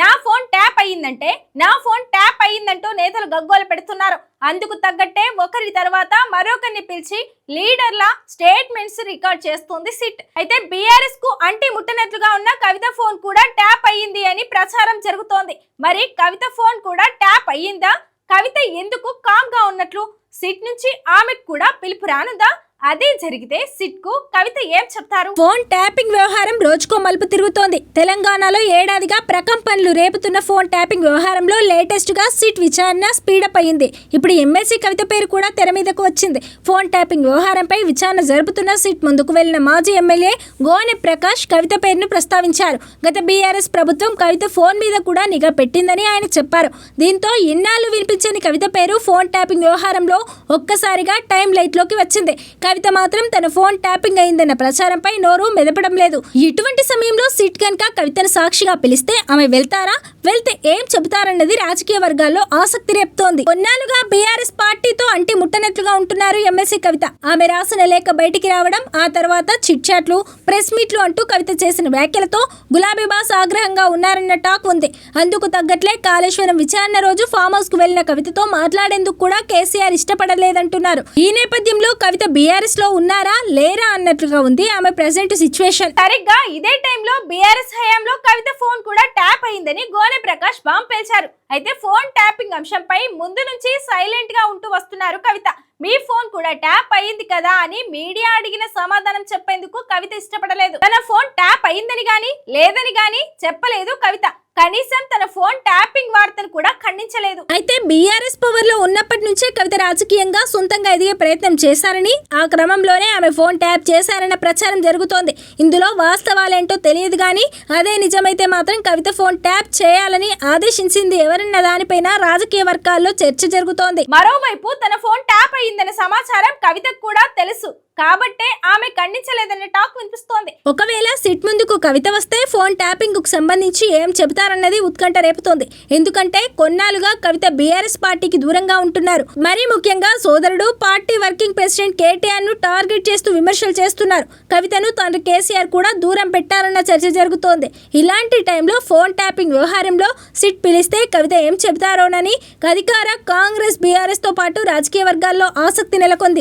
నా phone tap అయ్యిందంటే నా phone tap అయ్యిందంటూ నేతలు గగ్గోలు పెడుతున్నారు. అందుకు తగ్గట్టే ఒకరి తర్వాత మరొకరిని పిలిచి లీడర్ల స్టేట్మెంట్స్ రికార్డ్ చేస్తుంది సిట్. అయితే బీఆర్ఎస్కు అంటి ముట్టనట్లుగా ఉన్న కవిత ఫోన్ కూడా ట్యాప్ అయ్యింది అని ప్రచారం జరుగుతోంది. మరి కవిత ఫోన్ కూడా ట్యాప్ అయ్యిందా? కవిత ఎందుకు కామ్గా ఉన్నట్లు? సిట్ నుంచి ఆమెకు కూడా పిలుపు రానుందా? అదే జరిగితే సిట్కు కవిత ఏం చెప్తారు? ఫోన్ ట్యాపింగ్ వ్యవహారం రోజుకో మలుపు తిరుగుతోంది. తెలంగాణలో ఏడాదిగా ప్రకంపనలు రేపుతున్న ఫోన్ ట్యాపింగ్ వ్యవహారంలో లేటెస్ట్గా సిట్ విచారణ స్పీడప్ అయింది. ఇప్పుడు ఎమ్మెల్సీ కవిత పేరు కూడా తెర మీదకు వచ్చింది. ఫోన్ ట్యాపింగ్ వ్యవహారంపై విచారణ జరుపుతున్న సిట్ ముందుకు వెళ్ళిన మాజీ ఎమ్మెల్యే గోనె ప్రకాష్ కవిత పేరును ప్రస్తావించారు. గత బీఆర్ఎస్ ప్రభుత్వం కవిత ఫోన్ మీద కూడా నిఘా పెట్టిందని ఆయన చెప్పారు. దీంతో ఇన్నాళ్ళు వినిపించని కవిత పేరు ఫోన్ ట్యాపింగ్ వ్యవహారంలో ఒక్కసారిగా టైం లైట్లోకి వచ్చింది. కవిత మాత్రం తన ఫోన్ ట్యాపింగ్ అయిందన్న ప్రచారంపై నోరు మెదపడం లేదు. ఇటువంటి సమయంలో సిట్ కనుక కవితను సాక్షిగా పిలిస్తే ఆమె వెళ్తారా? వెళ్తే ఏం చెబుతారన్నది రాజకీయ వర్గాల్లో ఆసక్తి రేపుతోంది. కొన్నాళ్ళుగా బీఆర్ఎస్ పార్టీతో అంటి ముట్టనట్లుగా ఉంటున్నారు ఎమ్మెల్సీ కవిత. ఆమె రాసిన లేఖ బయటికి రావడం ఆ తర్వాత చిట్ చాట్లు ప్రెస్ మీట్లు అంటూ కవిత చేసిన వ్యాఖ్యలతో గులాబీ బాస్ ఆగ్రహంగా ఉన్నారన్న టాక్ ఉంది. అందుకు తగ్గట్లే కాళేశ్వరం విచారణ రోజు ఫామ్ హౌస్కు వెళ్ళిన కవితతో మాట్లాడేందుకు కూడా కేసీఆర్ ఇష్టపడలేదంటున్నారు. ఈ నేపథ్యంలో కవిత బీఆర్ఎస్లో ఉన్నారా లేరా అన్నట్లుగా ఉంది ఆమె ప్రెసెంట్ సిచ్యువేషన్ సరిగ్గా ఇదే టైంలో బీఆర్ఎస్ హయాంలో కవిత ఫోన్ కూడా ట్యాప్ అయిందని గోనె ప్రకాష్ బాంబ్ పేల్చారు. అయితే ఫోన్ ట్యాపింగ్ అంశంపై ముందు నుంచి సైలెంట్గా ఉంటూ వస్తున్నారు కవిత. మీ ఫోన్ కూడా ట్యాప్ అయింది కదా అని మీడియా అడిగిన సమాధానం చెప్పేందుకు కవిత ఇష్టపడలేదు. తన ఫోన్ ట్యాప్ అయిందని గాని లేదని గాని చెప్పలేదు కవిత. కనీసం తన ఫోన్ ట్యాపింగ్ వార్తను కూడా ఖండించలేదు. అయితే బీఆర్ఎస్ పవర్లో ఉన్నప్పటి నుంచే కవిత రాజకీయంగా సొంతంగా ఎదిగే ప్రయత్నం చేశారని ఆ క్రమంలోనే ఆమె ఫోన్ ట్యాప్ చేశారన్న ప్రచారం జరుగుతోంది. ఇందులో వాస్తవాలేంటో తెలియదు కానీ అదే నిజమైతే మాత్రం కవిత ఫోన్ ట్యాప్ చేయాలని ఆదేశించింది ఎవరన్న దానిపైన రాజకీయ వర్గాల్లో చర్చ జరుగుతోంది. మరోవైపు తన ఫోన్ ట్యాప్ అయ్యిందన్న సమాచారం కవితకు కూడా తెలుసు. కాబట్టే ఆమె ఖండించలేదన్న టాక్ వినిపిస్తోంది. ఒకవేళ సిట్ ముందుకు కవిత వస్తే ఫోన్ ట్యాపింగ్కు సంబంధించి ఏం చెబుతారన్నది ఉత్కంఠ రేపుతోంది. ఎందుకంటే కొన్నాళ్ళుగా కవిత బీఆర్ఎస్ పార్టీకి దూరంగా ఉంటున్నారు. మరీ ముఖ్యంగా సోదరుడు పార్టీ వర్కింగ్ ప్రెసిడెంట్ కేటీఆర్ను టార్గెట్ చేస్తూ విమర్శలు చేస్తున్నారు. కవితను తండ్రి కేసీఆర్ కూడా దూరం పెట్టారన్న చర్చ జరుగుతోంది. ఇలాంటి టైంలో ఫోన్ ట్యాపింగ్ వ్యవహారంలో సిట్ పిలిస్తే కవిత ఏం చెబుతారోనని అధికార కాంగ్రెస్ బీఆర్ఎస్తో పాటు రాజకీయ వర్గాల్లో ఆసక్తి నెలకొంది.